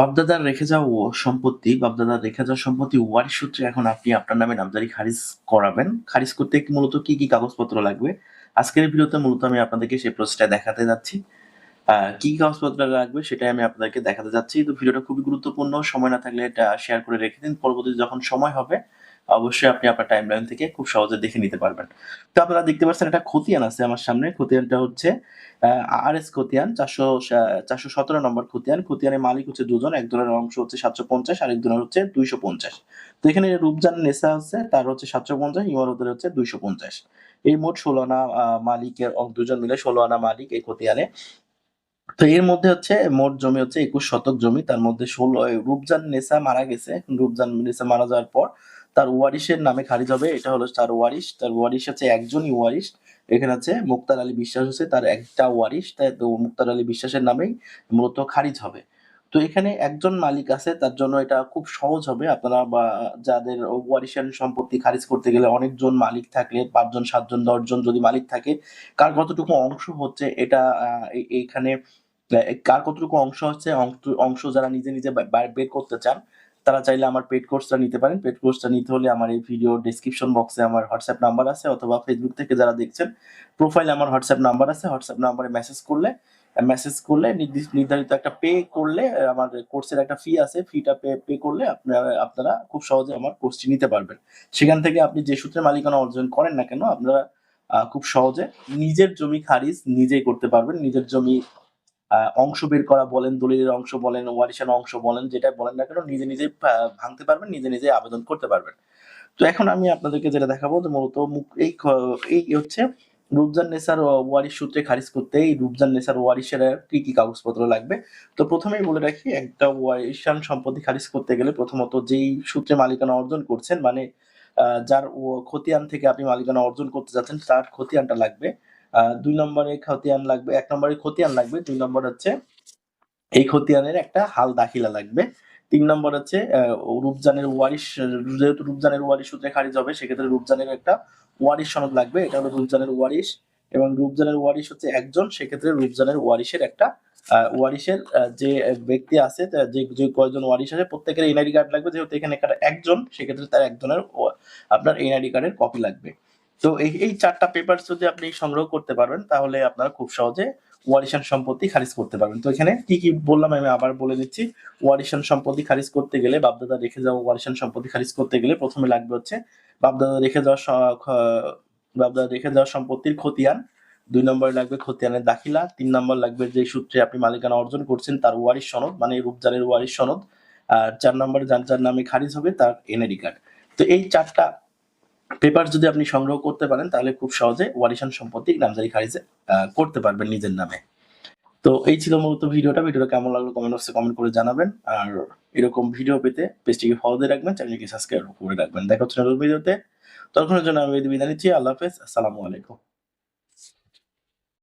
বাপদাদার রেখে যাওয়া সম্পত্তি, বাপদাদার রেখে যাওয়া সম্পত্তি ওয়ারিশ সূত্রে এখন আপনি আপনার নামে নামজারি খারিজ করাবেন। খারিজ করতে মূলত কি কি কাগজপত্র লাগবে? আজকের ভিডিওতে মূলত আমি আপনাদেরকে সেই প্রসেসটা দেখাতে যাচ্ছি। কি কি কাগজপত্র লাগবে সেটাই আমি আপনাদেরকে দেখাতে যাচ্ছি। তো ভিডিওটা খুবই গুরুত্বপূর্ণ। সময় না থাকলে এটা শেয়ার করে রেখে দিন। পরবর্তীতে যখন সময় হবে অবশ্যই আপনি আপনার টাইম লাইন থেকে খুব সহজে দেখে নিতে পারবেন। তো আপনারা দেখতে পাচ্ছেন একটা খতিয়ান আছে আমার সামনে। খতিয়ানটা হচ্ছে আর এস খতিয়ান, চারশো চারশো সতেরো নম্বর খতিয়ান। খতিয়ানের মালিক হচ্ছে দুজন একজনের অংশ হচ্ছে সাতশো পঞ্চাশ আর একজনের হচ্ছে দুইশো পঞ্চাশ। তো এখানে রূপজান নেশা হচ্ছে তার হচ্ছে সাতশো পঞ্চাশ, ইমারতের হচ্ছে দুইশো পঞ্চাশ। এই মোট ষোলো আনা মালিকের দুজন মিলে ষোলো আনা মালিক এই খতিয়ানে। তো এর মধ্যে হচ্ছে মোট জমি হচ্ছে একুশ শতক জমি। তার মধ্যে ষোলো রূপজান নেসা মারা গেছে। রূপজান নেসা মারা যাওয়ার পর তার ওয়ারিশের নামে খারিজ হবে, এটা হলো তার ওয়ারিশ। তার ওয়ারিশ হচ্ছে একজনই ওয়ারিশ। এখানে আছে মুক্তার আলী বিশ্বাস হচ্ছে তার একটা ওয়ারিশ। তাই মুক্তার আলী বিশ্বাসের নামেই মূলত খারিজ হবে। তো এখানে একজন মালিক আছে, তার জন্য এটা খুব সহজ হবে। আপনারা বা যাদের ওয়ারিশান সম্পত্তি খারিজ করতে গেলে অনেকজন মালিক থাকলে পাঁচজন, সাতজন, দশজন যদি মালিক থাকে, কার কতটুকু অংশ হচ্ছে এটা এইখানে কার কতটুকু অংশ হচ্ছে, অংশ- যারা নিজে নিজে বের করতে চান তারা চাইলে আমার পেড কোর্সটা নিতে পারেন। পেড কোর্সটা নিতে হলে আমার এই ভিডিও ডিসক্রিপশন বক্সে আমার হোয়াটসঅ্যাপ নাম্বার আছে অথবা ফেসবুক থেকে যারা দেখছেন প্রোফাইলে আমার হোয়াটসঅ্যাপ নাম্বার আছে। হোয়াটসঅ্যাপ নাম্বারে মেসেজ করলে মেসেজ করলে নির্ধারিত একটা পে করলে, আমার কোর্সের একটা ফি আছে। ফিটা পে পে করলে আপনারা আপনারা খুব সহজে আমার কোর্সটি নিতে পারবেন। সেখান থেকে আপনি যে সূত্রে মালিকানা অর্জন করেন না কেন, আপনারা খুব সহজে নিজের জমি খারিজ নিজেই করতে পারবেন। নিজের জমি অংশ বের করা বলেন, দলিলের অংশ বলেন ওয়ারিশান অংশ বলেন যেটা বলেন না কেন, নিজে নিজে ভাঙতে পারবেন, নিজে নিজে আবেদন করতে পারবেন। তো এখন আমি আপনাদেরকে যেটা দেখাবো যে মূলত এই এই হচ্ছে রূপজান নেসার ওয়ারিশ সূত্রে খারিজ করতে এই রূপজান নেসার ওয়ারিশের কি কি কাগজপত্র লাগবে। তো প্রথমেই বলে রাখি, একটা ওয়ারিশান সম্পত্তি খারিজ করতে গেলে প্রথমত যেই সূত্রে মালিকানা অর্জন করছেন মানে যার ও খতিয়ান থেকে আপনি মালিকানা অর্জন করতে যাচ্ছেন, তার খতিয়ানটা লাগবে। দুই নম্বরে খতিয়ান লাগবে, এক নম্বরে খতিয়ান লাগবে, দুই নম্বর হচ্ছে এই খতিয়ানের একটা হাল দাখিলা লাগবে। তিন নম্বর হচ্ছে রূপজানের ওয়ারিশ, যেহেতু রূপজানের ওয়ারিশ সূত্রে খারিজ হবে, সেক্ষেত্রে রূপজানের একটা ওয়ারিশ সনদ লাগবে। এটা হলো রূপজানের ওয়ারিশ এবং রূপজানের ওয়ারিশ হচ্ছে একজন, সেক্ষেত্রে রূপজানের ওয়ারিশের একটা ওয়ারিশের যে ব্যক্তি আছে যে যে ওয়ারিশ আছে, প্রত্যেকের এনআইডি কার্ড লাগবে, যেহেতু এখানে একজন, সেক্ষেত্রে তার একজনের আপনার এনআইডি কার্ডের কপি লাগবে। তো এই এই চারটা পেপার যদি আপনি সংগ্রহ করতে পারবেন, তাহলে আপনারা খুব সহজে ওয়ারিশান সম্পত্তি খারিজ করতে পারবেন। তো এখানে কি কি বললাম আমি আবার বলে দিচ্ছি। ওয়ারিশান সম্পত্তি খারিজ করতে গেলে বাপদাদা রেখে যাওয়া ওয়ারিশান সম্পত্তি খারিজ করতে গেলে প্রথমে লাগবে হচ্ছে বাপদাদা রেখে যাওয়া বাপদাদা রেখে যাওয়া সম্পত্তির খতিয়ান। দুই নম্বরে লাগবে খতিয়ানের দাখিলা, তিন নম্বর লাগবে যে সূত্রে আপনি মালিকানা অর্জন করছেন তার ওয়ারিশ সনদ মানে রূপজানের ওয়ারিশ সনদ। আর চার নম্বরে যার যার নামে খারিজ হবে তার এনআইডি কার্ড তো এই চারটা পেপার যদি আপনি সংগ্রহ করতে পারেন, তাহলে খুব সহজে ওয়ারিশান সম্পত্তি নামজারি খারিজে করতে পারবেন নিজের নামে। তো এই ছিল মূলত ভিডিওটা। ভিডিওটা কেমন লাগল কমেন্ট বক্সে কমেন্ট করে জানাবেন। আর এরকম ভিডিও পেতে পেজটিকে ফলো দিয়ে রাখবেন চ্যানেলটিকে সাবস্ক্রাইব করে রাখবেন। দেখা হচ্ছে নতুন ভিডিওতে। ততক্ষণের জন্য আমি বিদায় নিচ্ছি। আল্লাহ হাফেজ। আসসালামু আলাইকুম।